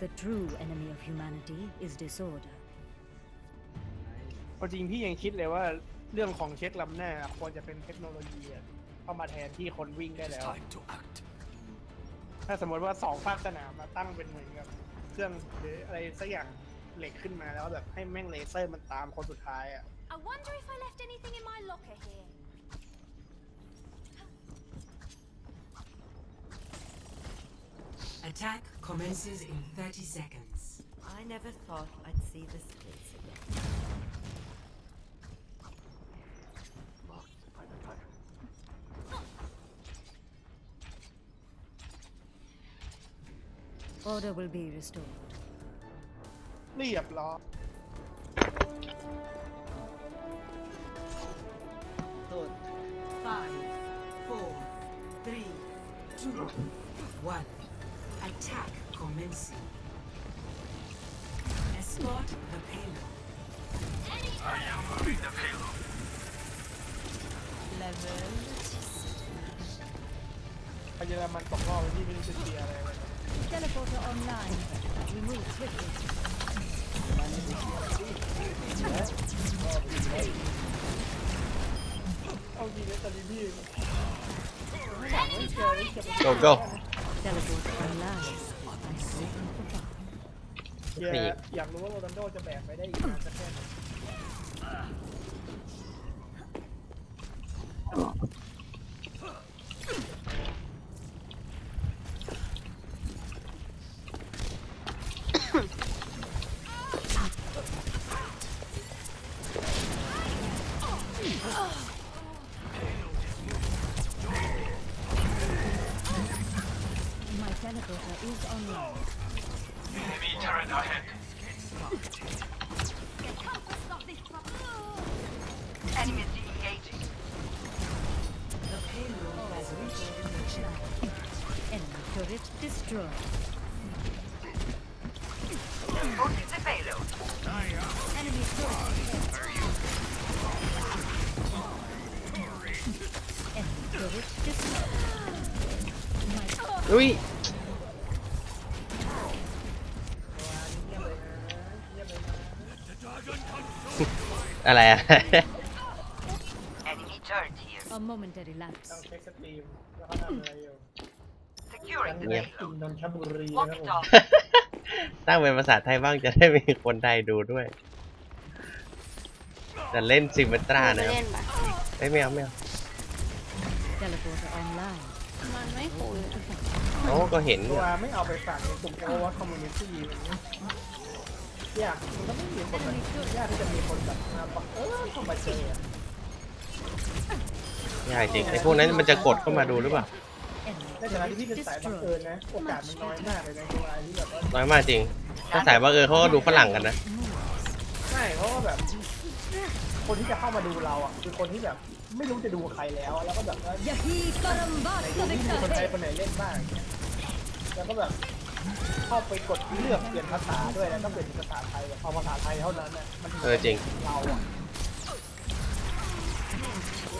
The true enemy of humanity is disorder. เอาจริงพี่ยังคิดเลยว่าเรื่องของเช็คลำหน้า ควรจะเป็นเทคโนโลยีอะเข้ามาแทนที่คนวิ่งได้แล้ว Time to act. ถ้าสมมติว่าสองภาคสนามมาตั้งเป็นเหมือนกับเครื่องหรืออะไรสักอย่างเหล็กขึ้นมาแล้วแบบให้แม่งเลเซอร์มันตามคนสุดท้ายอะ I wonder if I left anything in my locker here. Attack commences in 30 seconds. I never thought I'd see this place again. Marked by the fire. Order will be restored. เรียบร้อย Five, four, three, two, one. Attack commencing. Escort the payload. Level พยามันตกรอบที่ไม่รู้จะเชียร์อะไรเลย Teleporter online. We move swiftly. เอาจริงนะตอนนี้พี่ไม่อยากไม่เจอไม่เจอ go go Teleporter online. I'm waiting for fire. เชียร์อยากรู้ว่าโรนัลโดจะแบกไปได้อีกนานสักแค่ไหน teleporter is online. Enemy turret ahead. Get comfort, stop this trouble. The payload has reached the channel. Enemy turret destroyed. Enemy turret Enemy turret destroyed. My อุ้ยอะไรอะ a momentary lapse. ต้องเช็คสตรีมแล้วเขาทำอะไรอยู่เงียบกินนนทบุรีนะครับผมตั้งเป็นภาษาไทยบ้างจะได้มีคนไทยดูด้วย แต่เล่นซิมเมตรานะครับเอ้ยไม่เอาไม่เอา Teleporter online. มันไม่คุยโอ้ก็เห็นอตัยู่วไม่เอาไปฝากในกลุ่มโอวัตคอมมูนิตี้อย่างนี้ ยากมันก็ไม่มีคนมายากที่จะมีคนแบบมาบอกเออเข้ามาเจออะยากจริงไอ้พวกนั้นมันจะกดเข้ามาดูหรือเปล่า Enemy ในฐานะที่พี่ turret เป็นสายบังเอิ destroyed. ญนะโอกาสมันน้อยมากเลยในตัวไอ้ที่แบบว่าน้อยมากจริง ถ้าสายบังเอิญเขาก็ดูฝรั่งกันนะ ใช่เพราะว่าแบบ คนที่จะเข้ามาดูเราอะคือคนที่แบบไม่รู้จะดูใครแล้วแล้วก็แบบว่า Yahi ไหน Karambas ดูที่มีคนไทย Victor. คนไหนเล่นบ้างอย่างเงี้ยแล้วก็แบบ เข้าไปกดเลือกเปลี่ยนภาษาด้วยแล้วก็เปลี่ยนเป็นภาษาไทยแบบเอาภาษาไทยเท่านั้นน่ะมันถึเออจริง เราอะ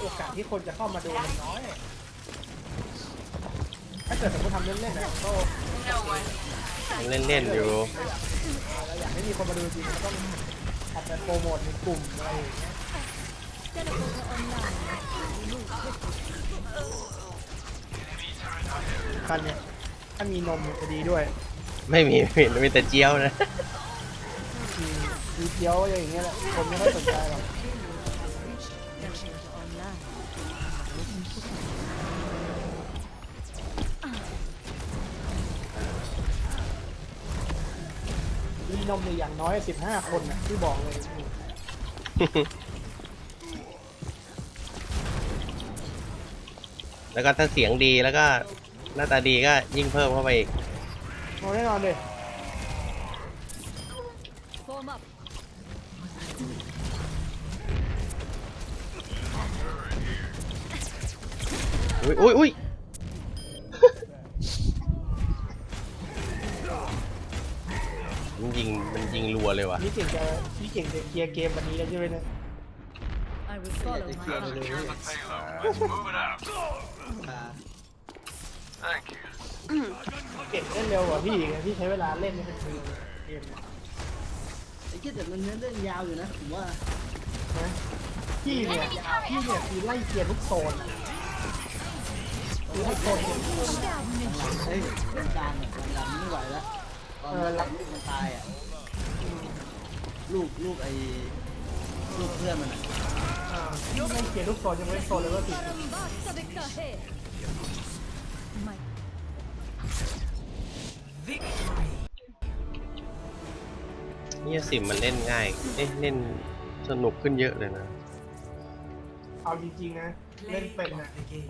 โอกาสที่คนจะเข้ามาดูมันน้อย ถ้าเกิดสมมติทำเล่นๆนะก็เล่นเล่นๆอยู่ เราอยากให้มีคนมาดูจริงก็ต้องทำเป็นโปรโมทในกลุ่มอะไรอย่างเงี้ย Teleporter online. We move swiftly. คันเนี่ย ถ้ามีนมจะดีด้วยไม่มีไม่มีมีแต่เจียวนะ มีมีเกี๊ยวอย่างเงี้ยแหละ คนไม่ค่อยสนใจหรอก Teleporter online. มีนมเนี่ยอย่างน้อยสิบห้าคนนะที่บอกเลยแล้วก็ถ้าเสียงดีแล้วก็ หน้าตาดีก็ยิ่งเพิ่มเข้าไปอีกโอ้แน่นอนเลย Form up. อุ้ยอุ้ยอุ้ยมันยิงมันยิงรัวเลยว่ะนี่เก่งจะนี่เก่งจะเคลียร์เกมวันนี้แล้วใช่ไหมเนี่ย I will follow my Secure heart. the payload. เก็บได้เร็วกว่าพี่อีกนะพี่ใช้เวลาเล่นไม่เป็นปีเกมนะไอ้เหี้ยแต่มันเนื้อเรื่องยาวอยู่นะผมว่าพี่เนี่ยพี่เนี่ยคือไล่เกียร์ทุกโซนอะคือทุกโซนเนี่ยหลังๆเฮ้ยกลางเนี่ยหลังไม่ไหวแล้วตอนเออหลัหลังงลูกมันตายอะลูกลูกไอ้ลูกเพื่อนมันอะอ่าพี่ไล่เกียร์ทุกโซนยังไม่โซนเลยว่าติด My เนี่ยสิมันเล่นง่ายเอ๊ะเล่นสนุกขึ้นเยอะเลยนะ เอาจริงๆนะ เล่นเป็นนะ